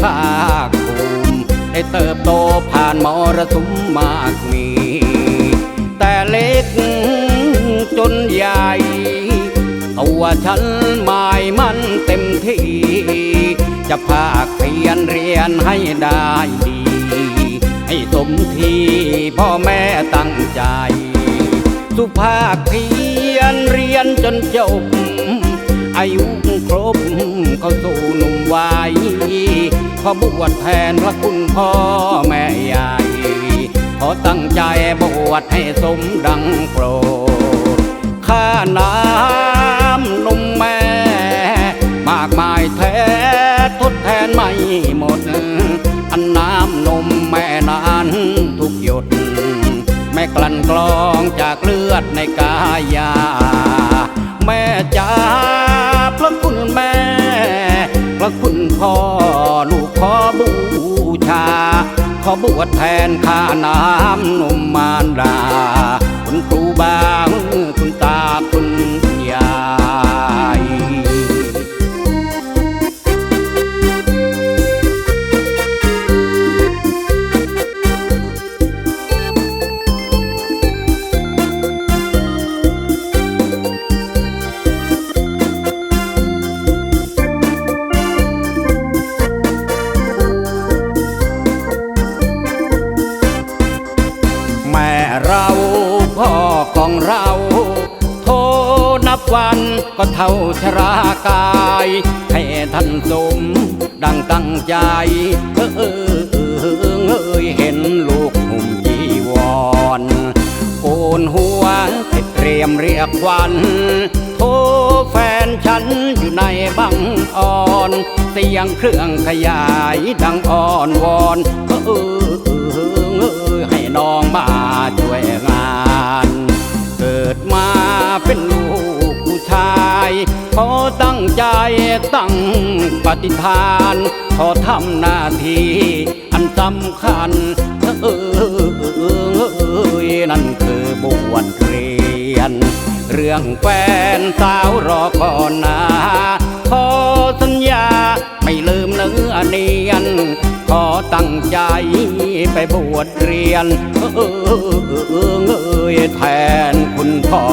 ภาคภูมิให้เติบโตผ่านมรสุมมากมี แต่เล็กจนใหญ่ตัวฉันหมายมันเต็มที่ จะพาคเพียนเรียนให้ได้ดี ให้สมที่พ่อแม่ตั้งใจ สุภาพเพียนเรียนจนจบอายุครบเข้าสู่หนุ่มวัย ขอบวชแทนพระคุณพ่อแม่ใหญ่ ขอตั้งใจบวชให้สมดังโปรดข้าน้ำนมแม่ มากมายแท้ทดแทนไม่หมด อันน้ำนมแม่นั้นทุกหยด แม่กลั่นกรองจากเลือดในกายา แม่จ๋าพระคุณแม่ พระคุณพ่อ ขอบูชา ขอบวชแทนข้าน้ำนมมารดา ก็เท่าชรากาย ให้ท่านสม ดังตั้งใจเออเออเออเอยเห็นลูกหุ่มจีวรโกนหัวเตรียมเรียกวันโทแฟนฉันอยู่ในบังอ่อน เสียงเครื่องขยายดังอ่อนวอนเออ ใจตั้งปฏิฐานขอทำหน้าที่อันสำคัญเออเออเออเออนั่นคือบวชเรียน เรื่องแฟนสาวรอก่อนนะขอสัญญาไม่ลืมเนื้อเนียน ขอตั้งใจไปบวชเรียน เออเออเออเออแทนคุณพ่อ